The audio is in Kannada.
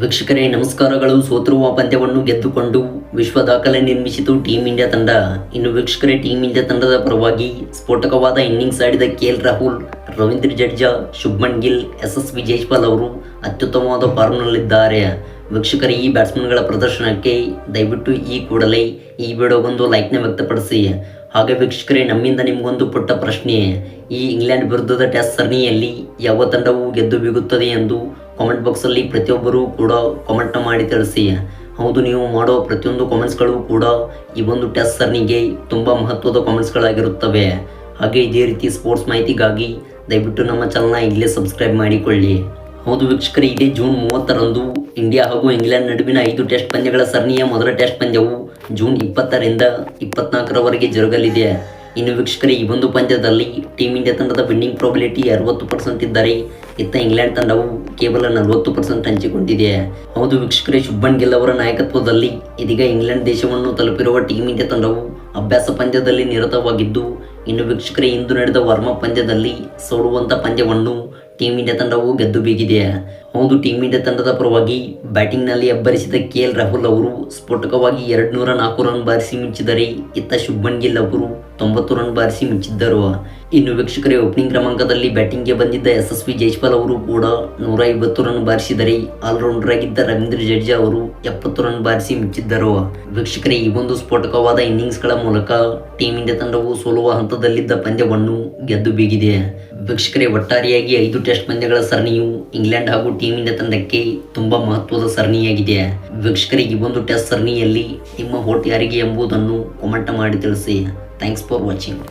ವೀಕ್ಷಕರೇ, ನಮಸ್ಕಾರಗಳು. ಸೋತಿರುವ ಪಂದ್ಯವನ್ನು ಗೆದ್ದುಕೊಂಡು ವಿಶ್ವ ದಾಖಲೆ ನಿರ್ಮಿಸಿತು ಟೀಮ್ ಇಂಡಿಯಾ ತಂಡ. ಇನ್ನು ವೀಕ್ಷಕರೇ ಟೀಮ್ ಇಂಡಿಯಾ ತಂಡದ ಪರವಾಗಿ ಸ್ಫೋಟಕವಾದ ಇನ್ನಿಂಗ್ಸ್ ಆಡಿದ K L Rahul, Ravindra Jadeja, Shubman Gill, S S V ಅವರು ಅತ್ಯುತ್ತಮವಾದ ಫಾರ್ಮ್ನಲ್ಲಿದ್ದಾರೆ ವೀಕ್ಷಕರೇ, ಈ ಬ್ಯಾಟ್ಸ್ಮನ್ಗಳ ಪ್ರದರ್ಶನಕ್ಕೆ ದಯವಿಟ್ಟು ಈ ಕೂಡಲೇ ಈ ವಿಡಿಯೋಗೊಂದು ಲೈಕ್ನ ವ್ಯಕ್ತಪಡಿಸಿ. ಹಾಗೆ ವೀಕ್ಷಕರೇ, ನಮ್ಮಿಂದ ನಿಮಗೊಂದು ಪುಟ್ಟ ಪ್ರಶ್ನೆ. ಈ ಇಂಗ್ಲೆಂಡ್ ವಿರುದ್ಧದ ಟೆಸ್ಟ್ ಸರಣಿಯಲ್ಲಿ ಯಾವ ತಂಡವು ಗೆದ್ದು ಬೀಗುತ್ತದೆ ಎಂದು ಕಾಮೆಂಟ್ ಬಾಕ್ಸಲ್ಲಿ ಪ್ರತಿಯೊಬ್ಬರೂ ಕೂಡ ಕಾಮೆಂಟ್ನ ಮಾಡಿ ತಿಳಿಸಿ. ಹೌದು, ನೀವು ಮಾಡೋ ಪ್ರತಿಯೊಂದು ಕಾಮೆಂಟ್ಸ್ಗಳು ಕೂಡ ಈ ಒಂದು ಟೆಸ್ಟ್ ಸರಣಿಗೆ ತುಂಬ ಮಹತ್ವದ ಕಾಮೆಂಟ್ಸ್ಗಳಾಗಿರುತ್ತವೆ ಹಾಗೆ ಇದೇ ರೀತಿ ಸ್ಪೋರ್ಟ್ಸ್ ಮಾಹಿತಿಗಾಗಿ ದಯವಿಟ್ಟು ನಮ್ಮ ಚಾನಲ್ನ ಇಲ್ಲೇ ಸಬ್ಸ್ಕ್ರೈಬ್ ಮಾಡಿಕೊಳ್ಳಿ. ಹೌದು ವೀಕ್ಷಕರೇ, ಇದೇ ಜೂನ್ ಮೂವತ್ತರಂದು ಇಂಡಿಯಾ ಹಾಗೂ ಇಂಗ್ಲೆಂಡ್ ನಡುವಿನ ಐದು ಟೆಸ್ಟ್ ಪಂದ್ಯಗಳ ಸರಣಿಯ ಮೊದಲ ಟೆಸ್ಟ್ ಪಂದ್ಯವು ಜೂನ್ ಇಪ್ಪತ್ತರಿಂದ ಇಪ್ಪತ್ನಾಲ್ಕರವರೆಗೆ ಜರುಗಲಿದೆ. ಇನ್ನು ವೀಕ್ಷಕರೇ, ಈ ಒಂದು ಪಂದ್ಯದಲ್ಲಿ ಟೀಮ್ ಇಂಡಿಯಾ ತಂಡದ ವಿನ್ನಿಂಗ್ ಪ್ರಾಬಿಲಿಟಿ ಅರವತ್ತು ಪರ್ಸೆಂಟ್ ಇದ್ದರೆ ಇತ್ತ ಇಂಗ್ಲೆಂಡ್ ತಂಡವು ಕೇವಲ ನಲವತ್ತು ಪರ್ಸೆಂಟ್ ಹಂಚಿಕೊಂಡಿದೆ. ಹೌದು ವೀಕ್ಷಕರೇ, ಶುಭನ್ ಗಿಲ್ ಅವರ ನಾಯಕತ್ವದಲ್ಲಿ ಇದೀಗ ಇಂಗ್ಲೆಂಡ್ ದೇಶವನ್ನು ತಲುಪಿರುವ ಟೀಮ್ ಇಂಡಿಯಾ ತಂಡವು ಅಭ್ಯಾಸ ಪಂದ್ಯದಲ್ಲಿ ನಿರತವಾಗಿದ್ದು, ಇನ್ನು ವೀಕ್ಷಕರೇ, ಇಂದು ನಡೆದ ವರ್ಮಾ ಪಂದ್ಯದಲ್ಲಿ ಸೋಡುವಂಥ ಪಂದ್ಯವನ್ನು ಟೀಮ್ ಇಂಡಿಯಾ ತಂಡವು ಗೆದ್ದು ಬೀಗಿದೆ. ಒಂದು ಟೀಮ್ ಇಂಡಿಯಾ ತಂಡದ ಪರವಾಗಿ ಬ್ಯಾಟಿಂಗ್ನಲ್ಲಿ ಅಬ್ಬರಿಸಿದ ಕೆ. ಎಲ್. ರಾಹುಲ್ ಅವರು ಸ್ಫೋಟಕವಾಗಿ ಎರಡು ನೂರ ನಾಲ್ಕು ರನ್ ಬಾರಿಸಿ ಮಿಂಚಿದರೆ ಇತ್ತ ಶುಭ್ಮನ್ ಗಿಲ್ ಅವರು ತೊಂಬತ್ತು ರನ್ ಬಾರಿಸಿ ಮಿಂಚಿದ್ದರು. ಇನ್ನು ವೀಕ್ಷಕರೇ ಓಪನಿಂಗ್ ಕ್ರಮಾಂಕದಲ್ಲಿ ಬ್ಯಾಟಿಂಗ್ಗೆ ಬಂದಿದ್ದ ಯಶಸ್ವಿ ಜೈಸ್ವಾಲ್ ಅವರು ಕೂಡ ನೂರ ಐವತ್ತು ರನ್ ಬಾರಿಸಿದರೆ ಆಲ್ರೌಂಡರ್ ಆಗಿದ್ದ ರವೀಂದ್ರ ಜಡೇಜಾ ಅವರು ಎಪ್ಪತ್ತು ರನ್ ಬಾರಿಸಿ ಮಿಂಚಿದ್ದರು. ವೀಕ್ಷಕರೇ, ಈ ಒಂದು ಸ್ಫೋಟಕವಾದ ಇನ್ನಿಂಗ್ಸ್ಗಳ ಮೂಲಕ ಟೀಮ್ ಇಂಡಿಯಾ ತಂಡವು ಸೋಲುವ ಹಂತದಲ್ಲಿದ್ದ ಪಂದ್ಯವನ್ನು ಗೆದ್ದು ಬೀಗಿದೆ. ವೀಕ್ಷಕರೇ, ಒಟ್ಟಾರೆಯಾಗಿ ಐದು ಟೆಸ್ಟ್ ಪಂದ್ಯಗಳ ಸರಣಿಯು ಇಂಗ್ಲೆಂಡ್ ಹಾಗೂ ಟೀಮ್ ಇಂಡಿಯಾ ತಂಡಕ್ಕೆ ತುಂಬಾ ಮಹತ್ವದ ಸರಣಿಯಾಗಿದೆ. ವೀಕ್ಷಕರೇ, ಈ ಒಂದು ಟೆಸ್ಟ್ ಸರಣಿಯಲ್ಲಿ ನಿಮ್ಮ ಹೋಟ್ ಯಾರಿಗೆ ಎಂಬುದನ್ನು ಕಮೆಂಟ್ ಮಾಡಿ ತಿಳಿಸಿ. Thanks for watching